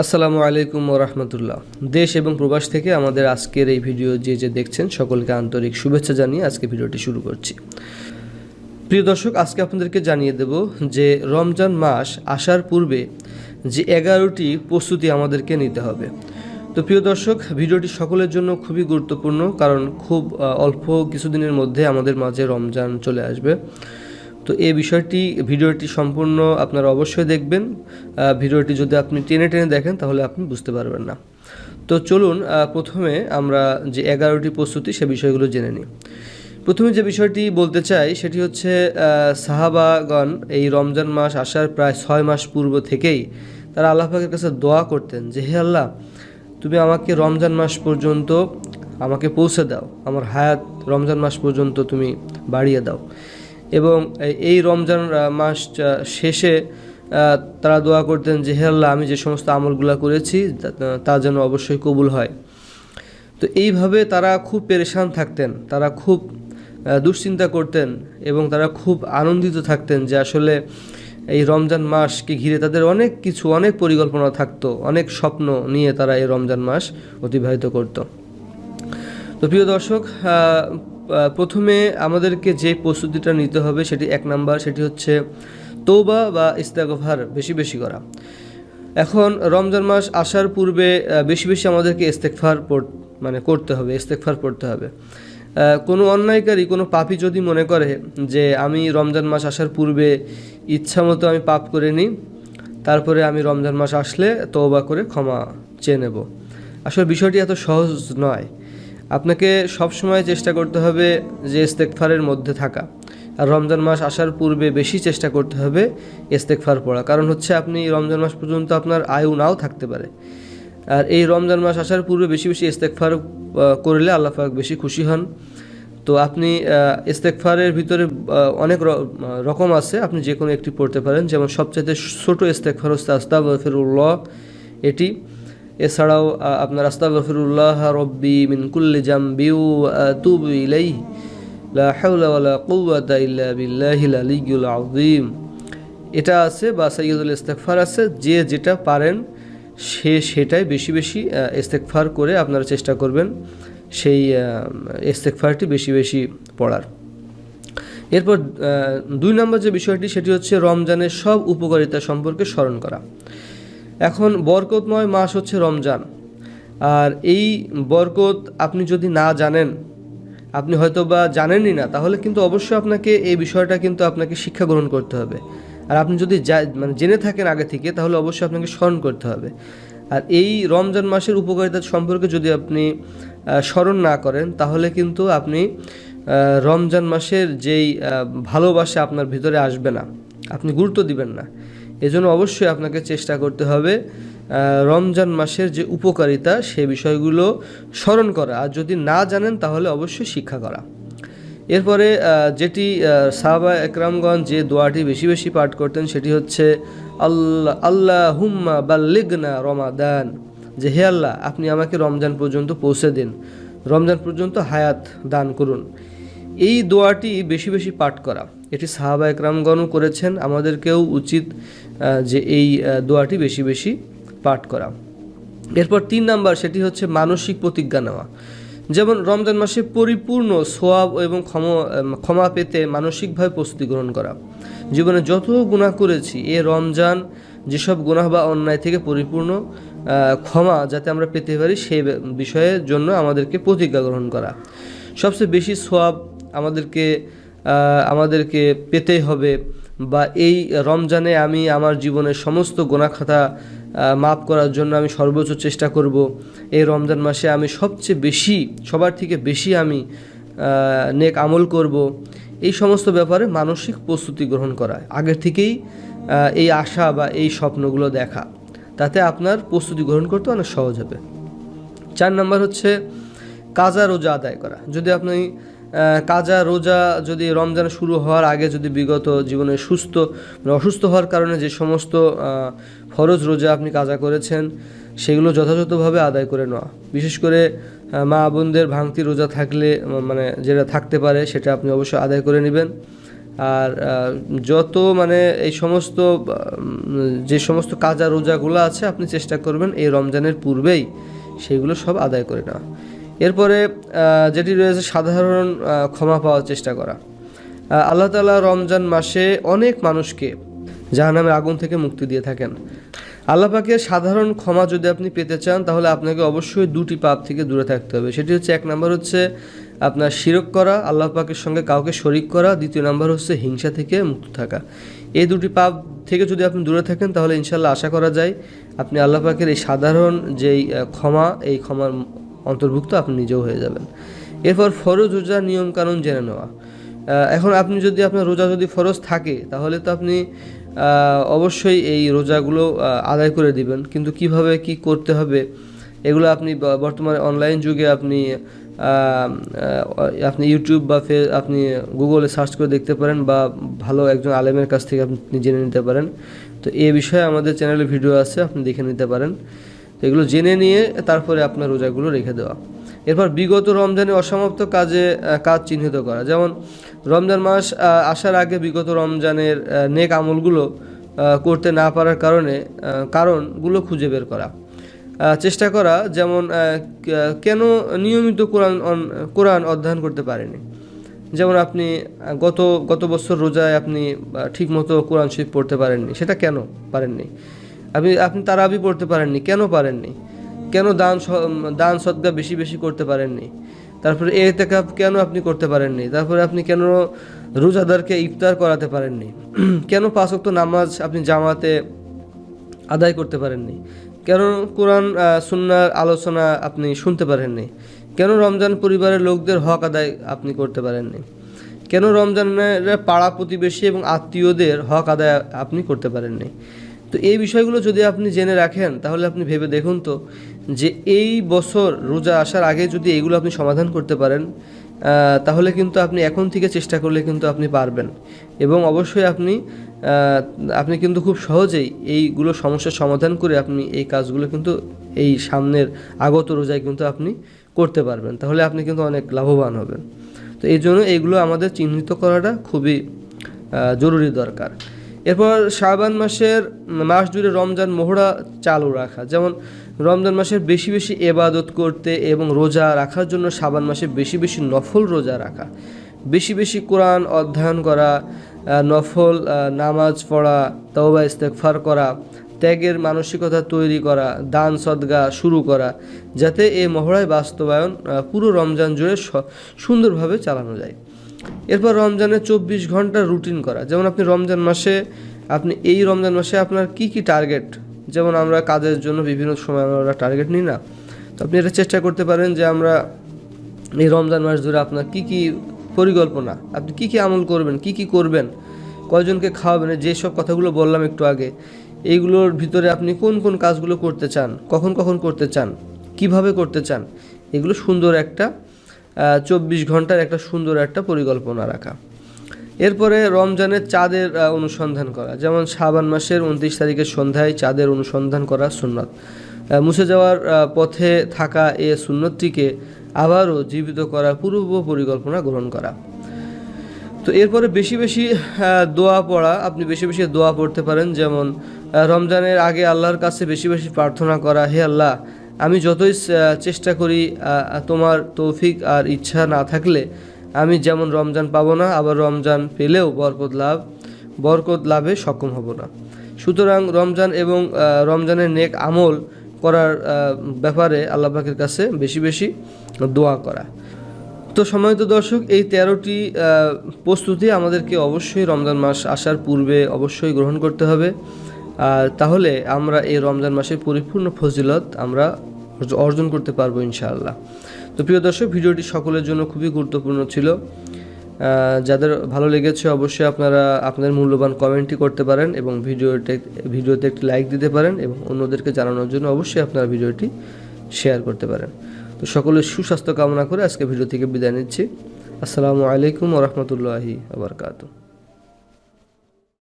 আসসালামু আলাইকুম রহমতুল্লাহ দেশ এবং প্রবাস থেকে আমাদের আজকের এই ভিডিও যে যে দেখছেন, সকলকে আন্তরিক শুভেচ্ছা জানিয়ে আজকে ভিডিওটি শুরু করছি। প্রিয় দর্শক, আজকে আপনাদেরকে জানিয়ে দেব যে রমজান মাস আসার পূর্বে যে এগারোটি প্রস্তুতি আমাদেরকে নিতে হবে। তো প্রিয় দর্শক, ভিডিওটি সকলের জন্য খুবই গুরুত্বপূর্ণ কারণ খুব অল্প কিছুদিনের মধ্যে আমাদের মাঝে রমজান চলে আসবে। তো এই বিষয়টি, ভিডিওটি সম্পূর্ণ আপনারা অবশ্যই দেখবেন। ভিডিওটি যদি আপনি টেনে টেনে দেখেন, তাহলে আপনি বুঝতে পারবেন না। তো চলুন প্রথমে আমরা যে এগারোটি প্রস্তুতি, সে বিষয়গুলো জেনে নিই। প্রথমে যে বিষয়টি বলতে চাই, সেটি হচ্ছে সাহাবাগণ এই রমজান মাস আসার প্রায় ছয় মাস পূর্ব থেকেই তারা আল্লাহ পাকের কাছে দোয়া করতেন যে, হে আল্লাহ, তুমি আমাকে রমজান মাস পর্যন্ত আমাকে পৌঁছে দাও। আমার হায়াত রমজান মাস পর্যন্ত তুমি বাড়িয়ে দাও। এবং এই- রমজান মাস শেষে তারা দোয়া করতেন যে, হে আল্লাহ, আমি যে সমস্ত আমলগুলো করেছি, তা- যেন অবশ্যই কবুল হয়। তো এইভাবে তারা খুব পেরেশান থাকতেন, তারা খুব দুশ্চিন্তা করতেন এবং তারা খুব আনন্দিত থাকতেন যে, আসলে এই রমজান মাসকে ঘিরে তাদের অনেক কিছু, অনেক পরিকল্পনা থাকতো, অনেক স্বপ্ন নিয়ে তারা এই রমজান মাস অতিবাহিত করতো। তো প্রিয় দর্শক প্রথমে আমাদেরকে যে প্রস্তুতিটা নিতে হবে সেটি এক নাম্বার, সেটি হচ্ছে তৌবা বা ইস্তেগফার বেশি বেশি করা। এখন রমজান মাস আসার পূর্বে বেশি বেশি আমাদেরকে ইস্তেকফার মানে করতে হবে ইস্তেকফার পড়তে হবে। কোনো অন্যায়কারী, কোনো পাপী যদি মনে করে যে আমি রমজান মাস আসার পূর্বে ইচ্ছা মতো আমি পাপ করে নিই, তারপরে আমি রমজান মাস আসলে তওবা করে ক্ষমা চেয়ে নেব। আসলে বিষয়টি এত সহজ নয়। আপনাকে সবসময় চেষ্টা করতে হবে যে ইস্তেকফারের মধ্যে থাকা। আর রমজান মাস আসার পূর্বে বেশি চেষ্টা করতে হবে ইস্তেকফার পড়া। কারণ হচ্ছে আপনি রমজান মাস পর্যন্ত আপনার আয়ু নাও থাকতে পারে। আর এই রমজান মাস আসার পূর্বে বেশি বেশি ইস্তেকফার করলে আল্লাহ পাক বেশি খুশি হন। তো আপনি ইস্তেকফারের ভিতরে অনেক রকম আছে। আপনি যে কোনো একটি পড়তে পারেন। যেমন সবচেয়ে ছোট ইস্তেকফার হচ্ছে আস্তাগফিরুল্লাহ, এটি। এছাড়াও আপনার আস্তাগফিরুল্লাহ রব্বি মিন কুল্লি জামবি ওয়া আতুবু ইলাইহি। লা হাওলা ওয়ালা কুওয়াতা ইল্লা বিল্লাহিল আলিয়্যুল আযীম। এটা আছে বা সাইয়্যিদুল ইস্তেগফার আছে যে যেটা পারেন সে সেটাই বেশি বেশি আহ, ইস্তেগফার করে আপনারা চেষ্টা করবেন সেই আহ, ইস্তেগফারটি বেশি বেশি পড়ার। এরপর দুই নম্বর যে বিষয়টি সেটি হচ্ছে রমজানের সব উপকারিতা সম্পর্কে স্মরণ করা। এখন বরকতময় মাস হচ্ছে রমজান। আর এই বরকত আপনি যদি না জানেন, আপনি হয়তো বা জানেনই না, তাহলে কিন্তু অবশ্যই আপনাকে এই বিষয়টা কিন্তু আপনাকে শিক্ষা গ্রহণ করতে হবে। আর আপনি যদি মানে জেনে থাকেন আগে থেকে, তাহলে অবশ্যই আপনাকে স্মরণ করতে হবে। আর এই রমজান মাসের উপকারিতা সম্পর্কে যদি আপনি স্মরণ না করেন, তাহলে কিন্তু আপনি রমজান মাসের যেই ভালোবাসা আপনার ভিতরে আসবে না। আপনি গুরুত্ব দিবেন না। এজন্য অবশ্যই আপনাকে চেষ্টা করতে হবে রমজান মাসের যে উপকারিতা সে বিষয়গুলো স্মরণ করা। আর যদি না জানেন তাহলে অবশ্যই শিক্ষা করা। এরপরে যেটি সাহাবা একরামগঞ্জ যে দোয়াটি বেশি বেশি পাঠ করতেন সেটি হচ্ছে আল্লাহ আল্লাহ হুম্মা বাল্লিগনা রমাদান। যে, হে আল্লাহ, আপনি আমাকে রমজান পর্যন্ত পৌঁছে দিন। রমজান পর্যন্ত হায়াত দান করুন। এই দোয়াটি বেশি বেশি পাঠ করা। এটি সাহাবা একরামগণও করেছেন, আমাদেরকেও উচিত যে এই দোয়াটি বেশি বেশি পাঠ করা। এরপর তিন নাম্বার, সেটি হচ্ছে মানসিক প্রতিজ্ঞা নেওয়া। যেমন রমজান মাসে পরিপূর্ণ সোয়াব এবং ক্ষমা ক্ষমা পেতে মানসিকভাবে প্রস্তুতি গ্রহণ করা। জীবনে যত গুনাহ করেছি, এ রমজান যেসব গুনাহ বা অন্যায় থেকে পরিপূর্ণ ক্ষমা যাতে আমরা পেতে পারি সেই বিষয়ের জন্য আমাদেরকে প্রতিজ্ঞা গ্রহণ করা। সবচেয়ে বেশি সোয়াব আমাদেরকে আমাদেরকে পেতে হবে বা এই রমজানে আমি আমার জীবনের সমস্ত গোনাখাতা মাফ করার জন্য আমি সর্বোচ্চ চেষ্টা করব। এই রমজান মাসে আমি সবচেয়ে বেশি, সবার থেকে বেশি আমি নেক আমল করব। এই সমস্ত ব্যাপারে মানসিক প্রস্তুতি গ্রহণ করা, আগের থেকেই এই আশা বা এই স্বপ্নগুলো দেখা। তাতে আপনার প্রস্তুতি গ্রহণ করতে অনেক সহজ হবে। চার নম্বর হচ্ছে, কাজা রোজা আদায় করা। যদি আপনি কাজা রোজা যদি রমজান শুরু হওয়ার আগে যদি বিগত জীবনে সুস্থ মানে অসুস্থ হওয়ার কারণে যে সমস্ত ফরজ রোজা আপনি কাজা করেছেন, সেগুলো যথাযথভাবে আদায় করে নেওয়া। বিশেষ করে মা বোনদের ভাঙতি রোজা থাকলে মানে যেটা থাকতে পারে সেটা আপনি অবশ্যই আদায় করে নেবেন। আর যত মানে এই সমস্ত যে সমস্ত কাজা রোজাগুলো আছে, আপনি চেষ্টা করবেন এই রমজানের পূর্বেই সেগুলো সব আদায় করে নেওয়া। এরপরে যেটি রয়েছে সাধারণ ক্ষমা পাওয়ার চেষ্টা করা। আল্লাহ তালা রমজান মাসে অনেক মানুষকে জাহান্নামের আগুন থেকে মুক্তি দিয়ে থাকেন। আল্লাহ পাকের সাধারণ ক্ষমা যদি আপনি পেতে চান, তাহলে আপনাকে অবশ্যই দুটি পাপ থেকে দূরে থাকতে হবে। সেটি হচ্ছে, এক নম্বর হচ্ছে আপনার শিরক করা, আল্লাহ পাকের সঙ্গে কাউকে শরিক করা। দ্বিতীয় নম্বর হচ্ছে হিংসা থেকে মুক্ত থাকা। এই দুটি পাপ থেকে যদি আপনি দূরে থাকেন, তাহলে ইনশাল্লাহ আশা করা যায় আপনি আল্লাহ পাকের এই সাধারণ যেই ক্ষমা, এই ক্ষমার অন্তর্ভুক্ত, আপনি নিজেও হয়ে যাবেন। এরপর ফরজ রোজার নিয়মকানুন জেনে নেওয়া। এখন আপনি যদি আপনার রোজা যদি ফরজ থাকে, তাহলে তো আপনি অবশ্যই এই রোজাগুলো আদায় করে দিবেন। কিন্তু কীভাবে কি করতে হবে, এগুলো আপনি বর্তমানে অনলাইন যুগে আপনি আপনি ইউটিউব বা ফে, আপনি গুগলে সার্চ করে দেখতে পারেন বা ভালো একজন আলেমের কাছ থেকে আপনি জেনে নিতে পারেন। তো এ বিষয়ে আমাদের চ্যানেলে ভিডিও আছে, আপনি দেখে নিতে পারেন। এগুলো জেনে নিয়ে তারপরে আপনার রোজাগুলো রেখে দেওয়া। এরপর বিগত রমজানে অসমাপ্ত কাজে কাজ চিহ্নিত করা। যেমন রমজান মাস আসার আগে বিগত রমজানের নেক আমলগুলো করতে না পারার কারণে কারণগুলো খুঁজে বের করা। চেষ্টা করা যেমন কেন নিয়মিত কোরআন কোরআন অধ্যয়ন করতে পারেনি। যেমন আপনি গত গত বছর রোজায় আপনি ঠিকমতো কোরআন শরীফ পড়তে পারেননি। সেটা কেন পারেননি? আপনি আপনি তারাবি পড়তে পারেননি। কেন পারেননি? কেন দান দান সদ্গা বেশি বেশি করতে পারেননি? তারপরে এতেকাপ কেন আপনি করতে পারেননি? তারপরে আপনি কেন রোজাদারকে ইফতার করাতে পারেননি? কেন পাঁচ ওয়াক্ত নামাজ আপনি জামাতে আদায় করতে পারেননি? কেন কোরআন সুন্নার আলোচনা আপনি শুনতে পারেননি? কেন রমজান পরিবারের লোকদের হক আদায় আপনি করতে পারেননি? কেন রমজানের পাড়া প্রতিবেশী এবং আত্মীয়দের হক আদায় আপনি করতে পারেননি? তো এই বিষয়গুলো যদি আপনি জেনে রাখেন, তাহলে আপনি ভেবে দেখুন তো যে এই বছর রোজা আসার আগে যদি এইগুলো আপনি সমাধান করতে পারেন তাহলে কিন্তু আপনি এখন থেকে চেষ্টা করলে কিন্তু আপনি পারবেন। এবং অবশ্যই আপনি আপনি কিন্তু খুব সহজেই এইগুলো সমস্যার সমাধান করে আপনি এই কাজগুলো কিন্তু এই সামনের আগত রোজায় কিন্তু আপনি করতে পারবেন। তাহলে আপনি কিন্তু অনেক লাভবান হবেন। তো এই জন্য এইগুলো আমাদের চিহ্নিত করাটা খুবই জরুরি দরকার। এরপর শাবান মাসের মাস জুড়ে রমজান মোহরা চালু রাখা। যেমন রমজান মাসের বেশি বেশি এবাদত করতে এবং রোজা রাখার জন্য শাবান মাসে বেশি বেশি নফল রোজা রাখা। বেশি বেশি কোরআন অধ্যয়ন করা নফল নামাজ পড়া, তওবা ইস্তেকফার করা, ত্যাগের মানসিকতা তৈরি করা, দান, সদগা শুরু করা, যাতে এই মহড়ায় বাস্তবায়ন পুরো রমজান জুড়ে সুন্দরভাবে চালানো যায়। এরপর রমজানে চব্বিশ ঘণ্টা রুটিন করা। যেমন আপনি রমজান মাসে, আপনি এই রমজান মাসে আপনার কি কি টার্গেট? যেমন আমরা কাজের জন্য বিভিন্ন সময় আমরা টার্গেট নিই না। তো আপনি এটা চেষ্টা করতে পারেন যে আমরা এই রমজান মাস ধরে আপনার কি কি পরিকল্পনা, আপনি কি কি আমল করবেন, কি কি করবেন, কয়জনকে খাওয়াবেন যেসব কথাগুলো বললাম একটু আগে, এইগুলোর ভিতরে আপনি কোন কোন কাজগুলো করতে চান, কখন কখন করতে চান, কীভাবে করতে চান, এগুলো সুন্দর একটা চব্বিশ ঘণ্টার একটা সুন্দর একটা পরিকল্পনা রাখা। এরপরে রমজানের চাঁদের অনুসন্ধান করা। যেমন শাবান মাসের উনত্রিশ তারিখের সন্ধ্যায় চাঁদের অনুসন্ধান করা সুন্নত। মুছে যাওয়ার পথে থাকা এ সুন্নতটিকে আবারও জীবিত করার পূর্ব পরিকল্পনা গ্রহণ করা। তো এরপরে বেশি বেশি দোয়া পড়া। আপনি বেশি বেশি দোয়া পড়তে পারেন। যেমন রমজানের আগে আল্লাহর কাছে বেশি বেশি প্রার্থনা করা, হে আল্লাহ আমি যতই চেষ্টা করি তোমার তৌফিক আর ইচ্ছা না থাকলে আমি যেমন রমজান পাবো না, আবার রমজান পেলেও বরকত লাভ, বরকত লাভে সক্ষম হব না। সুতরাং রমজান এবং রমজানের নেক আমল করার ব্যাপারে আল্লাহ পাকের কাছে বেশি বেশি দোয়া করা। তো সম্মানিত দর্শক, এই তেরোটি প্রস্তুতি আমাদেরকে অবশ্যই রমজান মাস আসার পূর্বে অবশ্যই গ্রহণ করতে হবে। আর তাহলে আমরা এই রমজান মাসের পরিপূর্ণ ফজিলত আমরা অর্জন করতে পারব ইনশাআল্লাহ। তো প্রিয় দর্শক, ভিডিওটি সকলের জন্য খুবই গুরুত্বপূর্ণ ছিল। যাদের ভালো লেগেছে অবশ্যই আপনারা আপনাদের মূল্যবান কমেন্টই করতে পারেন এবং ভিডিওতে ভিডিওতে একটি লাইক দিতে পারেন এবং অন্যদেরকে জানানোর জন্য অবশ্যই আপনারা ভিডিওটি শেয়ার করতে পারেন। তো সকলের সুস্বাস্থ্য কামনা করে আজকে ভিডিও থেকে বিদায় নিচ্ছি। আসসালামু আলাইকুম ওরহমতুল্লাহি আবরকাতু